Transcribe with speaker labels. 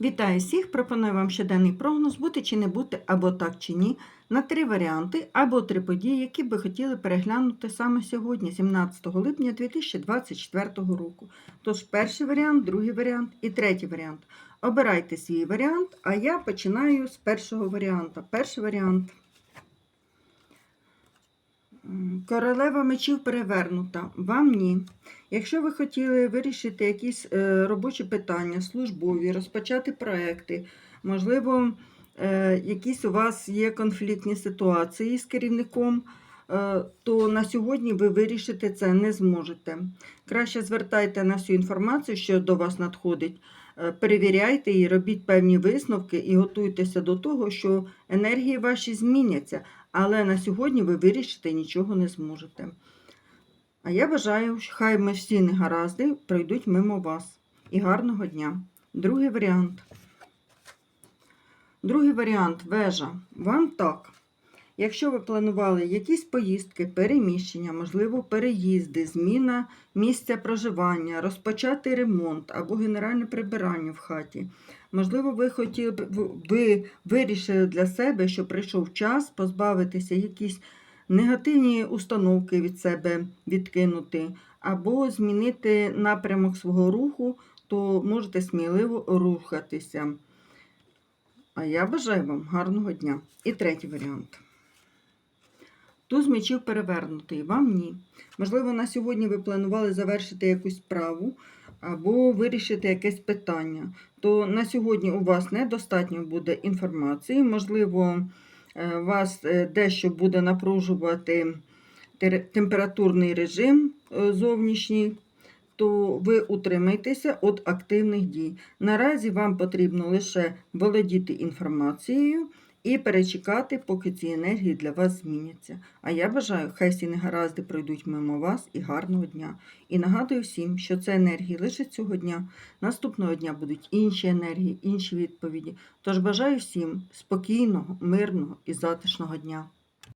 Speaker 1: Вітаю всіх! Пропоную вам щоденний прогноз бути чи не бути, або так чи ні, на три варіанти або три події, які би хотіли переглянути саме сьогодні, 17 липня 2024 року. Тож перший варіант, другий варіант і третій варіант. Обирайте свій варіант, а я починаю з першого варіанта. Перший варіант. Королева мечів перевернута. Вам ні. Якщо ви хотіли вирішити якісь е, робочі питання, службові, розпочати проекти, можливо, е, якісь у вас є конфліктні ситуації з керівником, то на сьогодні ви вирішити це не зможете. Краще звертайте на всю інформацію, що до вас надходить. е, Перевіряйте і робіть певні висновки і готуйтеся до того, що енергії ваші зміняться, але на сьогодні ви вирішити нічого не зможете. А я бажаю, хай ми всі негаразди пройдуть мимо вас. І гарного дня. Другий варіант. Другий варіант вежа. Вам так. Якщо ви планували якісь поїздки, переміщення, можливо, переїзди, зміна місця проживання, розпочати ремонт або генеральне прибирання в хаті, можливо, ви хотіли б ви вирішили для себе, що прийшов час позбавитися якісь негативні установки від себе відкинути, або змінити напрямок свого руху, то можете сміливо рухатися. А я бажаю вам гарного дня. І третій варіант. Туз мечів перевернутий, вам ні. Можливо, на сьогодні ви планували завершити якусь справу або вирішити якесь питання. То на сьогодні у вас недостатньо буде інформації, можливо, е, вас е, дещо буде напружувати температурний режим е, зовнішній, то ви утримайтеся від активних дій. Наразі вам потрібно лише володіти інформацією і перечекати, поки ці енергії для вас зміняться. А я бажаю, хай всі негаразди пройдуть мимо вас і гарного дня. І нагадую всім, що це енергії лише цього дня. Наступного дня будуть інші енергії, інші відповіді. Тож бажаю всім спокійного, мирного і затишного дня.